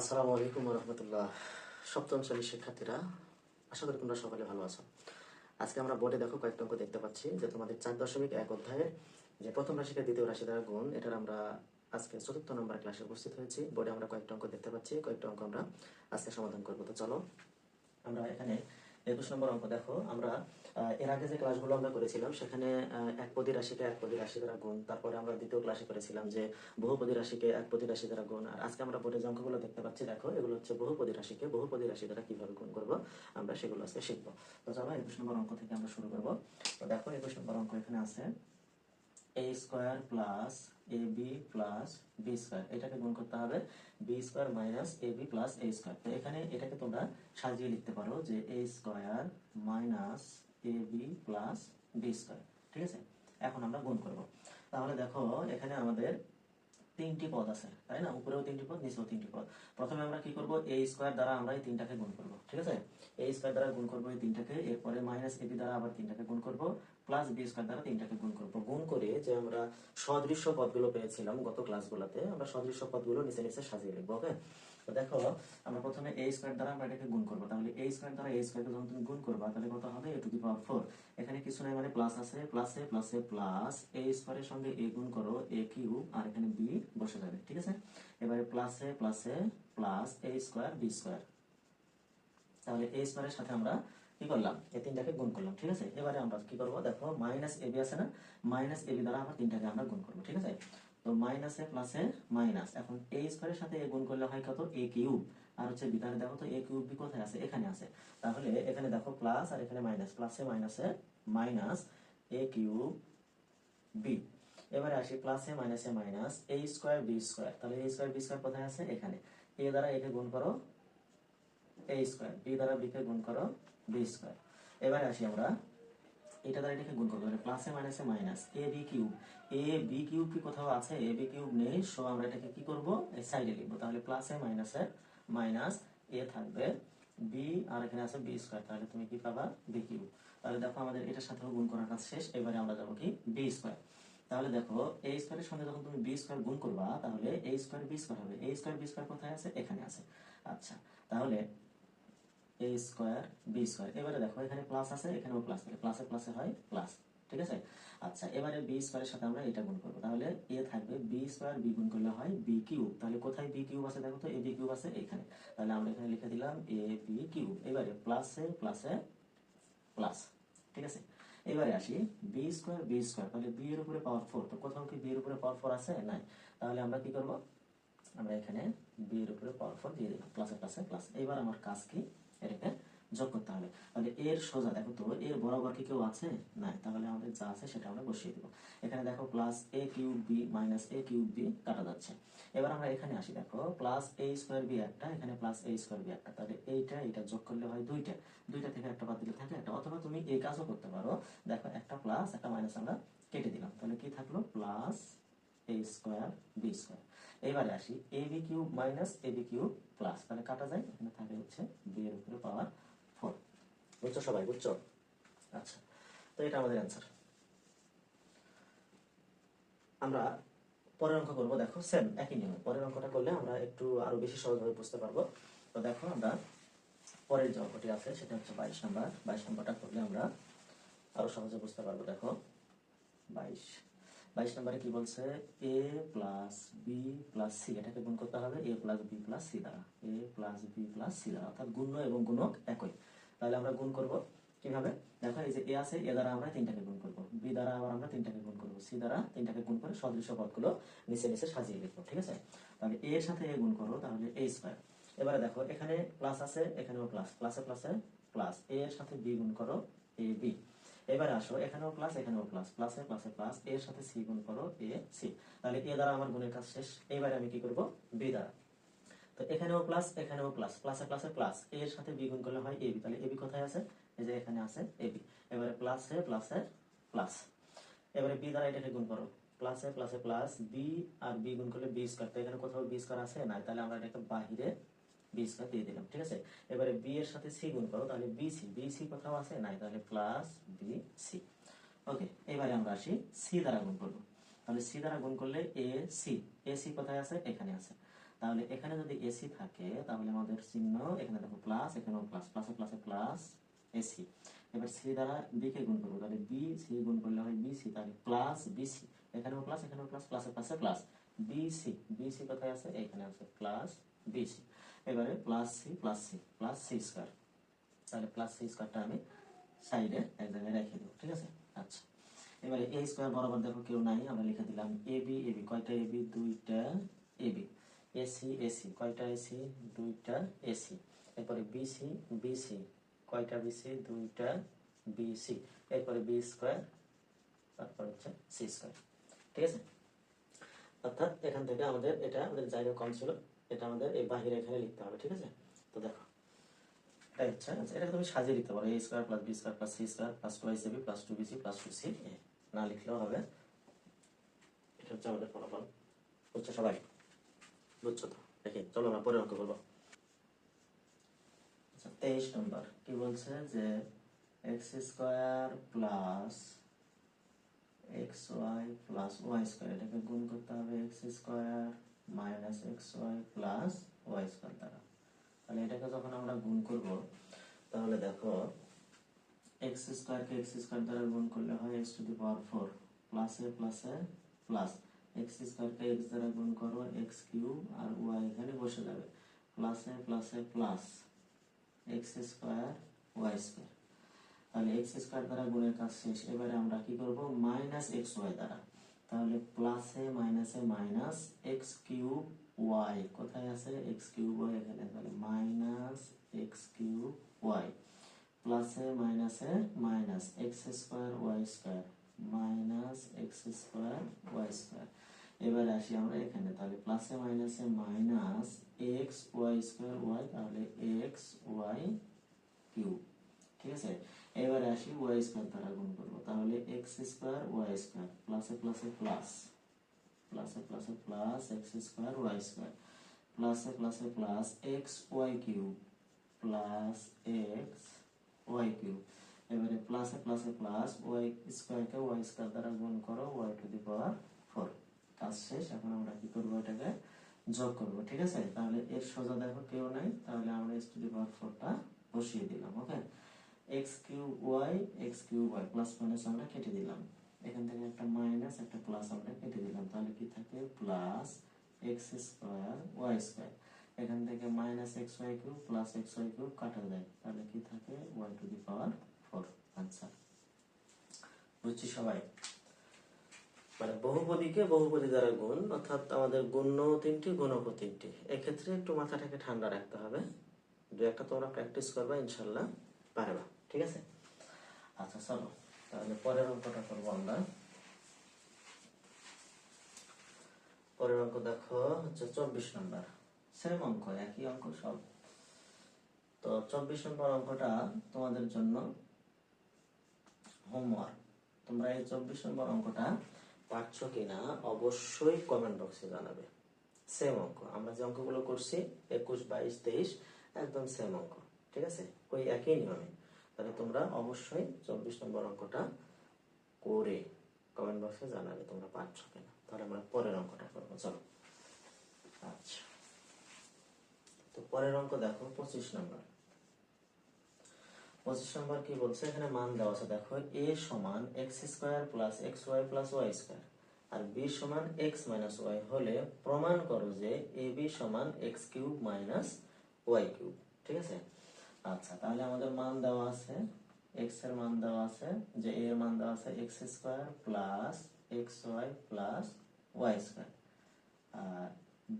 আসসালামু আলাইকুম রহমতুল্লাহ সপ্তম শ্রেণির শিক্ষার্থীরা, আশা করি তোমরা সকলে ভালো আছো। আজকে আমরা বোর্ডে দেখো কয়েকটা অঙ্ক দেখতে পাচ্ছি, যে তোমাদের চার দশমিক এক অধ্যায়ের যে প্রথম রাশিকে দ্বিতীয় রাশি দ্বারা গুণ, এটার আমরা আজকে চতুর্থ নম্বর ক্লাসে উপস্থিত হয়েছি। বোর্ডে আমরা কয়েকটা অঙ্ক দেখতে পাচ্ছি, কয়েকটা অঙ্ক আমরা আজকে সমাধান করব। তো চলো, আমরা এখানে একুশ নম্বর অঙ্ক, দেখো, আমরা এর আগে যে ক্লাসগুলো আমরা করেছিলাম, সেখানে এক পদী রাশিকে এক পদী রাশি দ্বারা গুণ। তারপরে আমরা দ্বিতীয় ক্লাসে করেছিলাম যে বহুপদী রাশিকে এক পদী রাশি দ্বারা গুণ। আর আজকে আমরা বোর্ডের অঙ্কগুলো দেখতে পাচ্ছি, দেখো, এগুলো হচ্ছে বহুপদী রাশিকে বহুপদী রাশি দ্বারা কীভাবে গুণ করব, আমরা সেগুলো আজকে শিখব। তো চলো, একুশ নম্বর অঙ্ক থেকে আমরা শুরু করব। তো দেখো, একুশ নম্বর অঙ্ক এখানে আছে। A square plus A B plus B square এটাকে গুণ করতে হবে B square minus A B plus A square তো এখানে এটাকে তোমরা সাজিয়ে লিখতে পারো যে A square minus A B plus B square ঠিক আছে? এখন আমরা গুণ করব। তাহলে দেখো, এখানে আমাদের তিনটি পদ আছে, তাই না? উপরেও তিনটি পদ, নিচেও তিনটি পদ। প্রথমে আমরা কি করব? এ স্কোয়ার দ্বারা আমরা এই তিনটাকে গুণ করব, ঠিক আছে? এ স্কোয়ার দ্বারা গুণ করব এই তিনটাকে, এরপরে মাইনাস এ দ্বারা আবার তিনটাকে গুণ করব প্লাস বি স্কোয়ার দ্বারা তিনটাকে গুণ করব। গুণ করে যে আমরা সদৃশ্য পদগুলো পেয়েছিলাম গত ক্লাসগুলোতে আমরা সদৃশ্য পদগুলো নিচে নিচে সাজিয়ে লিখব ওকে তো দেখো, আমরা প্রথমে এ স্কোয়ার দ্বারা আমরা এটাকে গুণ করব। তাহলে এ স্কোয়ার দ্বারা এ স্কোয়ারকে যখন তুমি গুণ করবা, তাহলে কত হবে? এ টু দি পাওয়ার ফোর এখানে কিছু নাই মানে প্লাস আছে প্লাসে প্লাসে প্লাস এ স্কোয়ারের সঙ্গে এ গুণ করো এ কিউ আর এখানে বি বসে যাবে, ঠিক আছে? এবারে প্লাসে প্লাসে plus A square B square তাহলে এ স্কোয়ারের সাথে আমরা কি করলাম? এই তিনটাকে গুণ করলাম, ঠিক আছে? এবারে আমরা কি করব? দেখো মাইনাস এ বি আছে না? মাইনাস এ বি দ্বারা আমরা তিনটাকে আমরা গুণ করব, ঠিক আছে? তো মাইনাসে প্লাসে মাইনাস এখন এ স্কোয়ারের সাথে গুণ করলে হয় কত? এ কিউব আর হচ্ছে বি তাহলে দেখো তো এ কিউব কোথায় আছে? এখানে আছে। তাহলে এখানে দেখো প্লাস আর এখানে মাইনাস প্লাসে মাইনাসে মাইনাস এ কিউব বি এবারে আসি প্লাসে মাইনাসে minus A square B square তাহলে এ স্কোয়ার বি স্কোয়ার কোথায় আছে? এখানে। এ দ্বারা একে গুণ করো এ স্কোয়ার বি দ্বারা বি কে গুণ করো বি স্কোয়ার এবারে আসি আমরা এটা দ্বারা এটাকে গুণ করব মানে প্লাসে মাইনাসে minus A B cube A B cube কি কোথাও আছে? এ বি কিউব নেই। সো আমরা এটাকে কি করব? এই সাইডে লিখব। তাহলে প্লাসে মাইনাসে মাইনাস এ থাকবে। বি আর এখানে আছে বি স্কোয়ার তাহলে তুমি কি পাবা? বি কিউব তাহলে দেখো আমাদের এটার সাথেও গুণ করার কাজ শেষ। এবারে আমরা যাব কি? বি স্কোয়ার তাহলে দেখো এ স্কোয়ারের সঙ্গে যখন তুমি বি স্কোয়ার গুণ করবা, তাহলে এ স্কোয়ার বি স্কোয়ার হবে। এ স্কোয়ার বি স্কোয়ার কোথায় আছে? এখানে আছে। আচ্ছা তাহলে এ স্কোয়ার বি স্কোয়ার এবারে দেখো, এখানে প্লাস আছে, এখানেও প্লাস থাকে। প্লাসে প্লাসে হয় প্লাস ঠিক আছে? আচ্ছা এবারে বি স্কোয়ারের সাথে আমরা এটা গুণ করব। তাহলে এ থাকবে বি স্কোয়ার বি গুণ করলে হয় বি কিউব তাহলে কোথায় বি কিউব আছে দেখো তো? এ বি কিউব আছে এখানে। তাহলে আমরা এখানে লিখে দিলাম এ বি কিউব এবারে প্লাসে প্লাসে প্লাস ঠিক আছে? এবারে আসি বি স্কোয়ার বি স্কোয়ার তাহলে বি এর উপরে পাওয়ার ফোর তো কোথাও কি বি এর উপরে পাওয়ার ফোর আছে? নাই। তাহলে আমরা কি করব? আমরা এখানে বি এর উপরে পাওয়ার ফোর দিয়ে দিলাম। প্লাসে প্লাসে প্লাস এবার আমার কাজ কি? এটাকে যোগ করতে হবে। তাহলে এর সোজা, দেখো তো, এর বরাবর কি কেউ আছে? নাই। তাহলে আমাদের যা আছে সেটা আমরা বসিয়ে দিব। এখানে দেখো plus a cube b minus a cube b কাটা যাচ্ছে। এবার আমরা এখানে আসি, দেখো প্লাস এ স্কোয়ার বি একটা, এখানে প্লাস এ স্কোয়ার বি একটা। তাহলে এইটা, এটা যোগ করলে হয় দুইটা। দুইটা থেকে একটা বাদ দিলে থাকে একটা। অথবা তুমি এই কাজও করতে পারো। দেখো একটা প্লাস একটা মাইনাস আমরা কেটে দিলাম। তাহলে কি থাকল? Plus a square b square এবারে আসি a b cube minus a b cube plus তাহলে কাটা যায়, এখানে থাকে হচ্ছে বি এর উপরে পাওয়ার ফোর বুঝছ সবাই, বুঝছ? আচ্ছা তো এটা আমাদের অ্যান্সার আমরা পরের অঙ্ক করব, দেখো সেম একই নিয়মে। পরের অঙ্কটা করলে আমরা একটু আরও বেশি সহজভাবে বুঝতে পারব। তো দেখো, আমরা পরের যে অঙ্কটি আছে, সেটা হচ্ছে বাইশ নাম্বার। বাইশ নাম্বারটা করলে আমরা আরও সহজে বুঝতে পারব, দেখো। বাইশ বাইশ নম্বরে কি বলছে? A plus b plus c এটাকে গুণ করতে হবে a plus b plus c দ্বারা। A plus b plus c দ্বারা, অর্থাৎ গুণ্য এবং গুণক একই। তাহলে আমরা গুণ করব কীভাবে? দেখো, এই যে এ আছে এ দ্বারা আমরা তিনটাকে গুণ করব। বি দ্বারা আবার আমরা তিনটাকে গুণ করব। সি দ্বারা তিনটাকে গুণ করে সদৃশ্য পদগুলো নিচে নিচে সাজিয়ে লিখব, ঠিক আছে? তাহলে এ এর সাথে এ গুণ করো তাহলে এ স্কোয়ার এবারে দেখো, এখানে প্লাস আছে, এখানেও প্লাস প্লাসে প্লাসে প্লাস এ এর সাথে বি গুণ করো এ বি এবারে আসো, এখানেও প্লাস এখানেও প্লাস প্লাসে প্লাসে প্লাস এর সাথে সি গুণ করো এ সি তাহলে এ দ্বারা আমার গুণের কাজ শেষ, এবারে আমি কি করব? বি দ্বারা। তো এখানেও প্লাস এখানেও প্লাস প্লাসে প্লাসে প্লাস এর সাথে বি গুণ করলে হয় এবি তাহলে এবি কোথায় আছে? এই যে এখানে আছে এবি এবারে প্লাসে প্লাসে প্লাস এবারে বি দ্বারা এটাকে গুণ করো। প্লাসে প্লাসে প্লাস বি আর বি গুণ করলে বি স্কোয়ার তো এখানে কোথাও বি স্কোয়ার আছে? না তাহলে আমরা এটাকে বাহিরে বি স্কোয়ার দিয়ে দিলাম, ঠিক আছে? এবারে বি এর সাথে সি গুণ করো, তাহলে বি সি বি সি কোথাও আছে? নাই, তাহলে প্লাস বি সি ওকে এবারে আমরা আসি সি দ্বারা গুণ করব। তাহলে সি দ্বারা গুণ করলে এ সি এ সি কোথায় আছে? এখানে আছে। তাহলে এখানে যদি এসি থাকে, তাহলে আমাদের চিহ্ন এখানে দেখো প্লাস এখানেও প্লাস প্লাসে প্লাসে প্লাস এসি এবার সি দ্বারা বি কে গুণ করব। তাহলে বি সি গুণ করলে হয় বি সি তাহলে প্লাস বিসি এখানেও প্লাস এখানেও প্লাস প্লাসে প্লাসে plus b c b c কোথায় আছে? এখানে আছে প্লাস বিসি এবারে plus c plus c plus c square তাহলে প্লাস সি স্কোয়ারটা আমি সাইডে এক জায়গায় রেখে দেবো, ঠিক আছে? আচ্ছা। এবারে এ স্কোয়ার বরাবর দেখো কেউ নাই, আমরা লিখে দিলাম এ বি এ বি কয়টা এ বি দুইটা a b a c a c কয়টা এসি দুইটা এসি এরপরে বিসি বিসি কয়টা বিসি দুইটা বিসি এরপরে বি স্কোয়ার তারপর হচ্ছে সি স্কোয়ার ঠিক আছে? অর্থাৎ এখান থেকে আমাদের এটা আমাদের জায়গা কম ছিল। এটা আমাদের এই বাহিরে এখানে লিখতে হবে, ঠিক আছে? তো দেখো এটাই হচ্ছে আচ্ছা এটাকে তুমি সাজিয়ে লিখতে পারো a square plus b square plus c square plus two i b plus two b c plus two c না লিখলেও হবে। এটা হচ্ছে আমাদের ফলাফল, বুঝছ সবাই? বুঝছ তো? দেখি, চলো আমরা পরে অঙ্ক করব। আচ্ছা তেইশ নম্বর, কি বলছে যে x square plus x y plus y square এটাকে গুণ করতে হবে x square minus x y plus y square দ্বারা। তাহলে এটাকে যখন আমরা গুণ করব, তাহলে দেখো এক্স স্কোয়ারকে এক্স স্কোয়ার দ্বারা গুণ করলে হয় x to the power four প্লাসে প্লাসে প্লাস এক্স স্কোয়ারকে এক্স দ্বারা গুণ করো এক্স কিউব আর ওয়াই এখানে বসে যাবে। প্লাসে প্লাসে plus x square y square তাহলে এক্স স্কোয়ার দ্বারা গুণের কাজ শেষ। এবারে আমরা কি করব? মাইনাস এক্স ওয়াই দ্বারা। তাহলে প্লাসে মাইনাসে মাইনাস এক্স কিউব ওয়াই কোথায় আছে এক্স কিউব ওয়াই এখানে, তাহলে মাইনাস এক্স কিউব ওয়াই প্লাসে মাইনাসে minus x square y square minus x square y square এবারে আসি আমরা এখানে, তাহলে প্লাসে মাইনাসে minus x y square y তাহলে এক্স ওয়াই কিউব ঠিক আছে? এবারে আসি ওয়াই স্কোয়ার দ্বারা গুণ করব। তাহলে এক্স স্কোয়ার ওয়াই স্কোয়ার প্লাসে প্লাসে প্লাস প্লাসে প্লাসে plus x square y square প্লাসে প্লাসে plus x y cube plus x y cube এবারে প্লাসে প্লাসে প্লাস ওয়াই স্কোয়ারকে ওয়াই স্কোয়ার দ্বারা গুণ করো y to the power four কাজ শেষ, এখন আমরা কি করব এটাকে? যোগ করব, ঠিক আছে? তাহলে এর সোজা দেখো কেউ নাই, তাহলে আমরা এক্স টু দি পাওয়ার ফোরটা বসিয়ে দিলাম okay x cube y x cube y plus minus আমরা কেটে দিলাম। এখান থেকে একটা মাইনাস একটা প্লাস আমরা কেটে দিলাম। তাহলে কি থাকে plus x square y square এখান থেকে minus x y cube plus x y cube কাটা যায়। তাহলে কি থাকে? Y to the power four answer বুঝছি সবাই? মানে বহুপদীকে বহুপদী দ্বারা গুণ, অর্থাৎ আমাদের গুণ্য তিনটি গুণক তিনটি। এক্ষেত্রে একটু মাথাটাকে ঠান্ডা রাখতে হবে। দু একটা তোমরা প্র্যাকটিস করবে, ইনশাল্লাহ, পারবা। ঠিক আছে? আচ্ছা চলো। তাহলে পরের অঙ্কটা করব আমরা। পরের অঙ্ক দেখো, হচ্ছে চব্বিশ নম্বর। সেম অঙ্ক, একই অঙ্ক সব। তো চব্বিশ নম্বর অঙ্কটা তোমাদের জন্য হোমওয়ার্ক তোমরা এই চব্বিশ নম্বর অঙ্কটা পারছ কিনা অবশ্যই কমেন্ট বক্সে জানাবে। সেম অঙ্ক, আমরা যে অঙ্কগুলো করছি, একুশ, বাইশ, তেইশ, একদম সেম অঙ্ক। ঠিক আছে? ওই একই নিয়মে। তাহলে তোমরা অবশ্যই চব্বিশ নম্বর অঙ্কটা করে কমেন্ট বক্সে জানাবে তোমরা পারছ কিনা। তাহলে আমরা পরের অঙ্কটা করব, চলো। আচ্ছা। তো পরের অঙ্ক দেখো, পঁচিশ নম্বর। পঁচিশ নম্বর কি বলছে? এখানে মান দেওয়া আছে, দেখো এ সমান x square plus x y plus y square আর বি সমান এক্স মাইনাস ওয়াই হলে প্রমাণ করো যে এ বি সমান x cube minus y cube ঠিক আছে? আচ্ছা তাহলে আমাদের মান দেওয়া আছে এক্সের মান দেওয়া আছে, যে এ এর মান দেওয়া আছে x square plus x y plus y square আর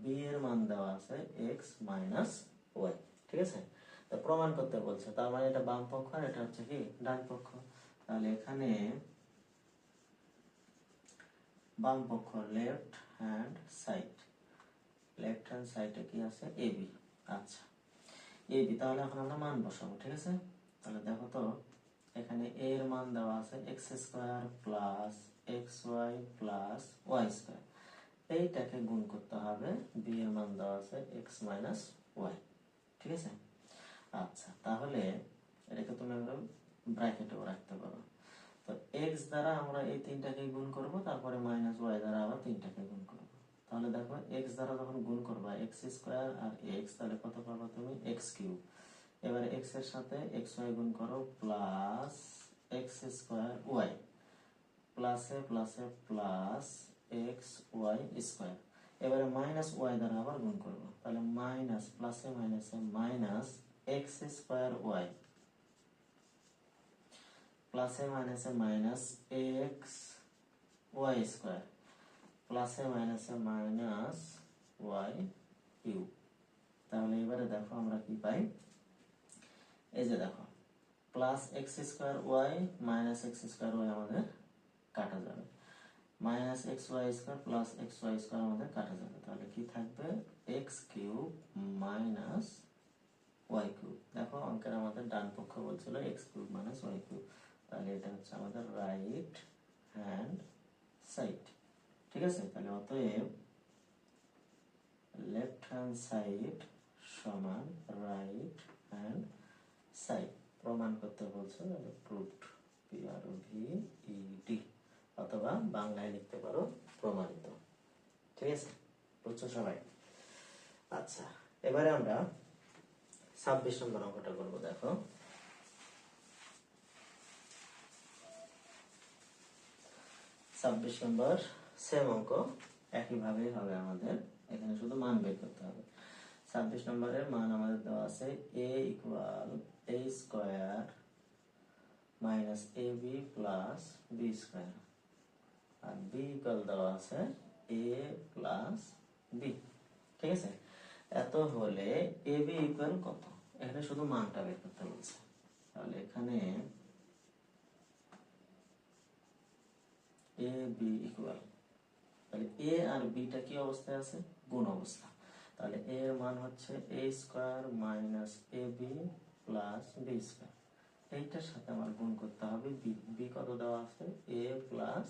বি এর মান দেওয়া আছে এক্স মাইনাস ওয়াই ঠিক আছে? তো প্রমাণ করতে বলছে, তার মানে এটা বাম পক্ষ আর এটা হচ্ছে কি? ডান পক্ষ। তাহলে এখানে বাম পক্ষ left hand side left hand সাইডে কি আছে? এবি আচ্ছা। এবি তাহলে এখন আমরা মান বসাবো, ঠিক আছে? তাহলে দেখো তো, এখানে এ এর মান দেওয়া আছে x square plus x y plus y square এইটাকে গুণ করতে হবে বি এর মান দেওয়া আছে এক্স মাইনাস ওয়াই ঠিক আছে? আচ্ছা তাহলে এটাকে তুমি আমরা ব্র্যাকেটেও রাখতে পারো। তো এক্স দ্বারা আমরা এই তিনটাকে গুণ করব, তারপরে মাইনাস ওয়াই দ্বারা আবার তিনটাকে গুণ করব। তাহলে দেখো এক্স দ্বারা যখন গুণ করবা এক্স স্কোয়ার আর এক্স তাহলে কত পাবা তুমি? এক্স কিউব এবারে এক্সের সাথে এক্স ওয়াই গুণ করো প্লাস এক্স স্কোয়ার ওয়াই প্লাসে প্লাসে প্লাস এক্স ওয়াই স্কোয়ার এবারে মাইনাস ওয়াই দ্বারা আবার গুণ করব। তাহলে মাইনাস প্লাসে মাইনাসে মাইনাস এক্স স্কোয়ার ওয়াই প্লাসে মাইনাসে মাইনাস এক্স ওয়াই স্কোয়ার প্লাসে মাইনাসে মাইনাস ওয়াই কিউ তাহলে এবারে দেখো আমরা কি পাই? এই যে দেখো plus x square y minus x square y আমাদের কাটা যাবে। Minus x y square plus x y square আমাদের কাটা যাবে। তাহলে কি থাকবে? X cube minus y cube দেখো, অঙ্কের আমাদের ডান পক্ষ বলছিল x cube minus y cube তাহলে এটা হচ্ছে আমাদের রাইট হ্যান্ড সাইড ঠিক আছে? তাহলে অতএব লেফট হ্যান্ড সাইড সমান রাইট হ্যান্ড সাইড প্রমাণ করতে বলছো proofed p r v e d অথবা বাংলায় লিখতে পারো প্রমাণিত। ঠিক আছে? বুঝছ সবাই? আচ্ছা এবারে আমরা ছাব্বিশ নম্বর অঙ্কটা করব, দেখো। ছাব্বিশ নম্বর সেম অঙ্ক একইভাবেই হবে আমাদের। এখানে শুধু মান বের করতে হবে। ছাব্বিশ নম্বরের মান আমাদের দেওয়া আছে a equal a square minus a b plus b square R b equal দেওয়া আছে এ প্লাস বি ঠিক আছে? এত হলে এ বি ইকুয়াল কত? এখানে শুধু মানটা বের করতে বলছে। তাহলে এখানে এ বি ইকুয়াল তাহলে এ আর বিটা কি অবস্থায় আছে? গুণ অবস্থা। তাহলে এ এর মান হচ্ছে a square minus a b plus b square এইটার সাথে আমার গুণ করতে হবে বি বি কত দেওয়া আছে? এ প্লাস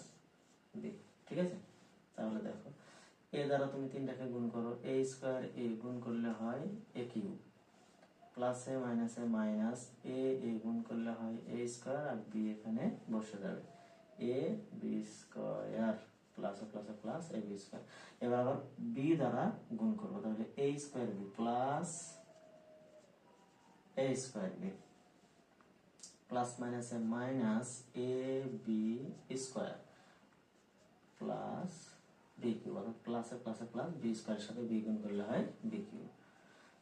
বি ঠিক আছে? তাহলে দেখো এ দ্বারা তুমি তিনটাকে গুণ করো। এ স্কোয়ার এ গুণ করলে হয় এ কিউ প্লাসে মাইনাসে মাইনাস এ এ গুণ করলে হয় এ স্কোয়ার আর বি এখানে বসে যাবে। A b square plus plus plus a b square এবার আবার বি দ্বারা গুণ করব, তাহলে a square b plus a square b plus মাইনাসে minus a b square plus b cube অর্থাৎ প্লাসে প্লাসে প্লাস বি স্কোয়ারের সাথে বি গুণ করলে হয় বি কিউ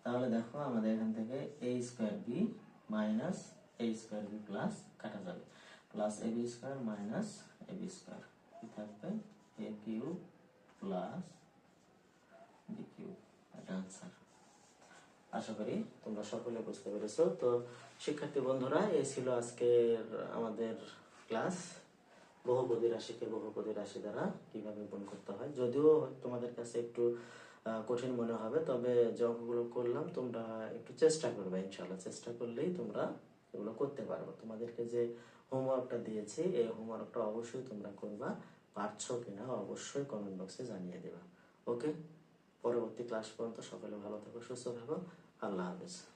তাহলে দেখো আমাদের এখান থেকে a square b minus a square b plus কাটা যাবে। Plus a b square minus a b square থাকবে? A cube plus b cube এটা আনসার আশা করি তোমরা সকলে বুঝতে পেরেছ। তো শিক্ষার্থী বন্ধুরা এই ছিল আজকের আমাদের ক্লাস। বহুপদী রাশিকে বহুপদী রাশি দ্বারা কীভাবে গুণ করতে হয়। যদিও তোমাদের কাছে একটু কঠিন মনে হবে, তবে যে অঙ্কগুলো করলাম, তোমরা একটু চেষ্টা করবে ইনশাল্লাহ চেষ্টা করলেই তোমরা এগুলো করতে পারবে। তোমাদেরকে যে হোমওয়ার্কটা দিয়েছি, এই হোমওয়ার্কটা অবশ্যই তোমরা করবা। পারছ কিনা অবশ্যই কমেন্ট বক্সে জানিয়ে দেবা। ওকে পরবর্তী ক্লাস পর্যন্ত সকলে ভালো থাকো, সুস্থ থাকো। আল্লাহ হাফেজ।